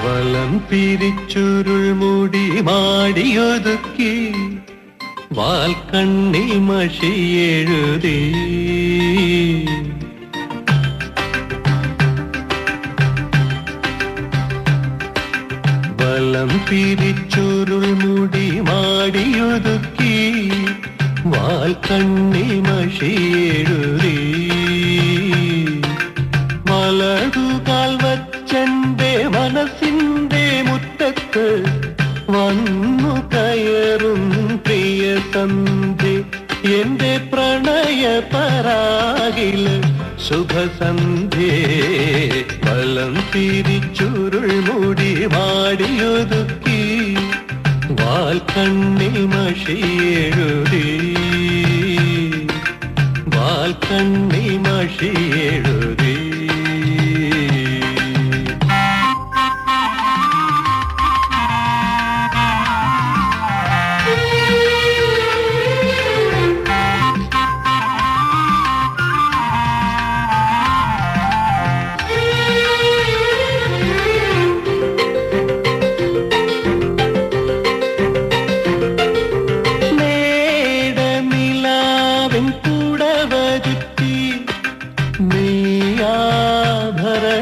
വലം പിരിച്ചുരുൾ മുടി മാടിയൊതുക്കി വാൽക്കണ്ണി മഷി എഴുതി. വലം പിരിച്ചുരുൾ മുടി മാടിയൊതുക്കി വാൽക്കണ്ണി മഷി ശുഭസന്ധ്യേ വലം തിരിച്ചുരുൾ മുടി വാടിയൊതുക്കി വാൽക്കണ്ണിൽ മഷിയെഴുതി എഴുതി. വാൽക്കണ്ണി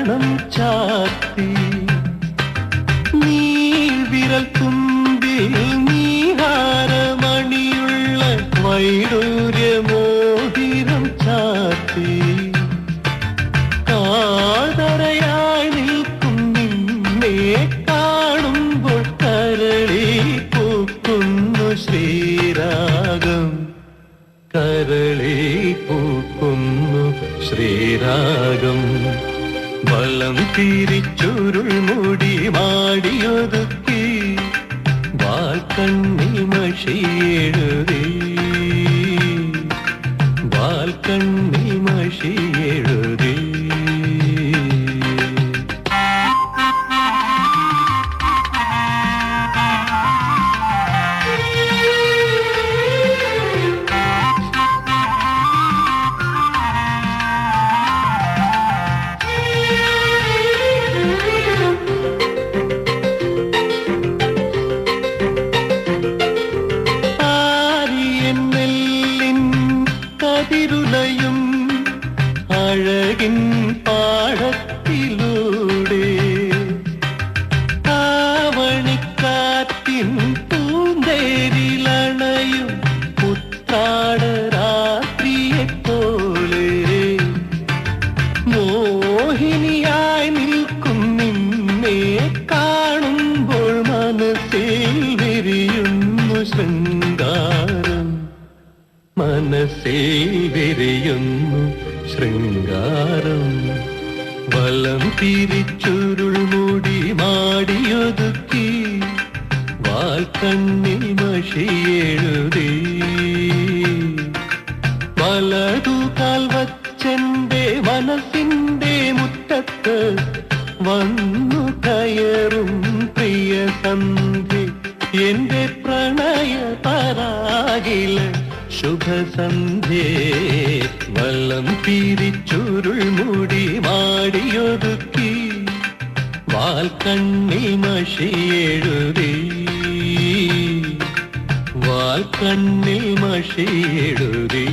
നീയാഭരണം ചാത്തി നീ വിരൽ തുമ്പിൽ നീഹാരമണിയുള്ള വൈഡൂര്യമോഹിരം ചാത്തി കാതരയായി നിൽക്കും നിന്നെ കാണുമ്പോൾ ശ്രീരാഗം. കരളി പൂക്കുന്നു ശ്രീരാഗം. വലം തിരിച്ചുരുൾ മുടി മാടിയൊതുക്കി വാൽക്കണ്ണി മഷി കതിരുലയും അഴകിൻ മനസ്സിൽ ശൃംഗാരം. വലം തിരിച്ചുരുൾ മുടി മാടിയൊതുക്കി വാൽക്കണ്ണിൽ മഷി എഴുതി. വലതു കാൽവച്ചന്റെ മനസ്സിന്റെ മുറ്റത്ത് വന്നു കയറും പ്രിയ സന്ധി എന്റെ പ്രണയ പരാകില ശുഭസന്ധ്യേ. വള്ളം തിരിച്ചുരുൾ മുടി മാടിയൊതുക്കി വാൽക്കണ്ണിൽ മഷിയെഴുതി വാൽക്കണ്ണി വാൽക്കണ്ണിൽ മഷി എഴുതി.